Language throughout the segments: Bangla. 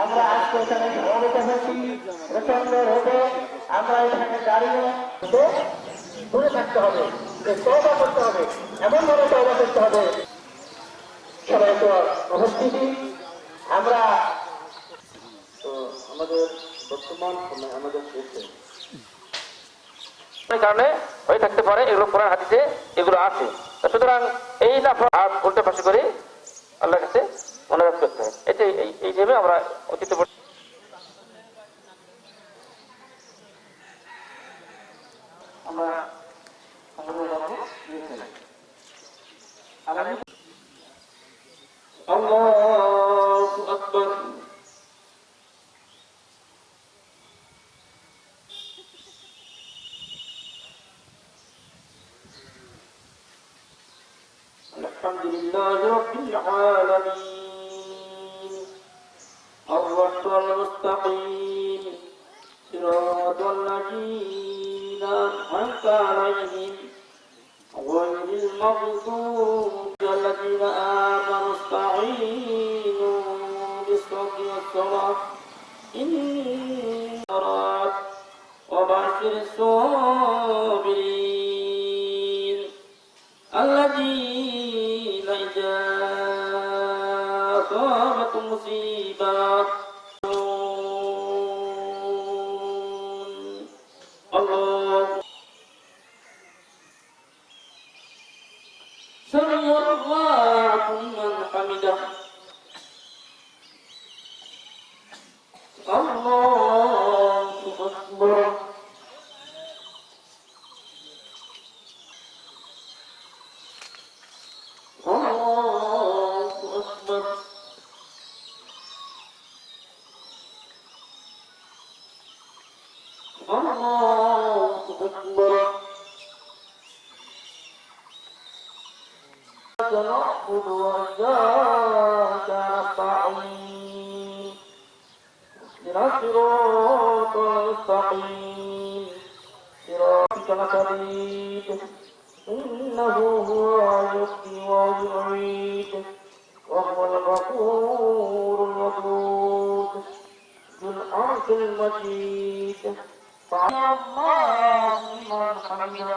আমরা আজকে এখানে হয়েছি। প্রচণ্ড আমরা এখানে দাঁড়িয়ে থাকতে হবে, যে তবা করতে হবে, এমন ভাবে তবা করতে হবে। আমরা আমাদের বর্তমান সময় আমাদের দেশে কারণে হয়ে থাকতে পারে, এগুলো কোরআন হাদিসে এগুলো আছে। সুতরাং এই না উল্টে পাশে করে। আল্লাহর কাছে অনুরোধ করতে হয় এটাই এই- আমরা অতীতে বর্তমানে আমরা الحمد لله رب العالمين. الرحمن المستقيم. صراط الذين أنعمت عليهم غير المغضوب الذين آمنوا استعينوا بالصبر والصلاة إن وبشر الصابرين hamidah Allahu Akbar Allahu Akbar. Allahu Akbar. إياك نعبد وإياك نستعين. اهدنا الصراط المستقيم. صراطك نستعين إنه هو يحيي ويعيد وهو الغفور الودود ذو العرش المجيد. سمع الله لمن حمده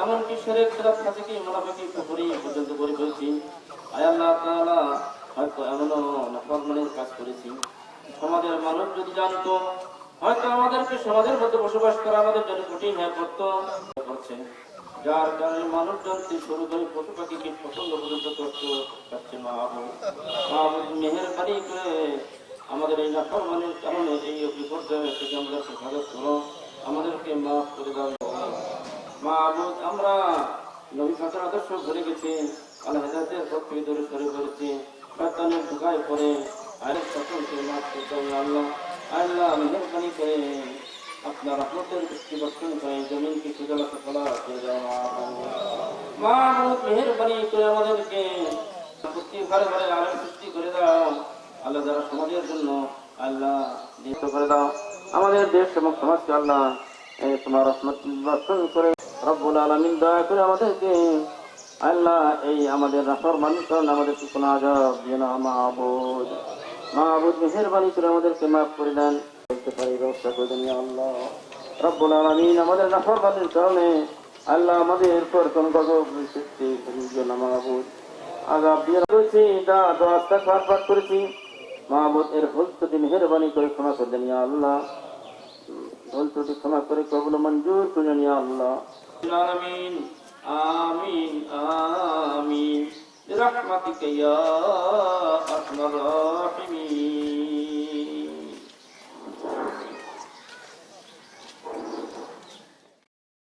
এমনকি শরীর খেলাফ ফাঁসিকে মোনাফিকি পুকুরি পর্যন্ত করে ফেলছি আয় তাআলা, হয়তো এমনও নাফরমানির কাজ করেছি। সমাজের মানুষ যদি জানতো, হয়তো আমাদেরকে সমাজের মধ্যে বসবাস করা আমাদের জন্য কঠিন হয়ে পড়তো। করছে যার কারণে মানুষ জানতে শুরু করে পশু পাখিকে পছন্দ পর্যন্ত করতে পারছে মা আবু মা আবু মেহেরবানি করে আমাদের এই নাফরমানির কারণে এই বিপর্যয় থেকে আমাদেরকে হেফাজত করো আমাদেরকে মাফ করে দাও। মা আবু আমরা নবী ফাঁসার আদর্শ ভুলে গেছি, আল্লাহ হেদায়তের থেকে দূরে সরে ঢুকায় আরেক সকলকে মাফ করে দাও ইয়া আল্লাহ। আল্লাহ মেহরবানি করে আপনার দৃষ্টি বর্ষণ করে জমিনকে সুজলা সফলা করে দাও মা বহুত মেহরবানি করে আমাদেরকে প্রতি ঘরে ঘরে সৃষ্টি করে দাও। আল্লাহ যারা সমাজের জন্য আল্লাহ করে দাও। আমাদের দেশ এবং সমাজকে আল্লাহ তোমার রহমত বর্ষণ করে রব্বুল আলমিন দয়া করে আমাদেরকে আল্লাহ এই আমাদের রাফর মানুষ কারণ আমাদেরকে কোনো আজাব দিয়ে না, মাহবুদ। মাহবুদ, মেহরবানি করে আমাদেরকে মাফ করে দেন। করতে পারি, ব্যবস্থা করে দেন আল্লাহ। রব্বুল আলমিন আমাদের রাফর মানুষের কারণে আল্লাহ আমাদের পর কোন গজব সৃষ্টি করিও না, মাহবুদ। আগাম দিয়ে করেছি যা দোয়াস্তা খারাপ পাঠ করেছি। মাহবুদ, এর ভুল ত্রুটি মেহরবানি করে ক্ষমা করে দেন আল্লাহ। ভুল ত্রুটি ক্ষমা করে কবুল মঞ্জুর করে আল্লাহ। العالمين آمين آمين برحمتك يا أرحم الراحمين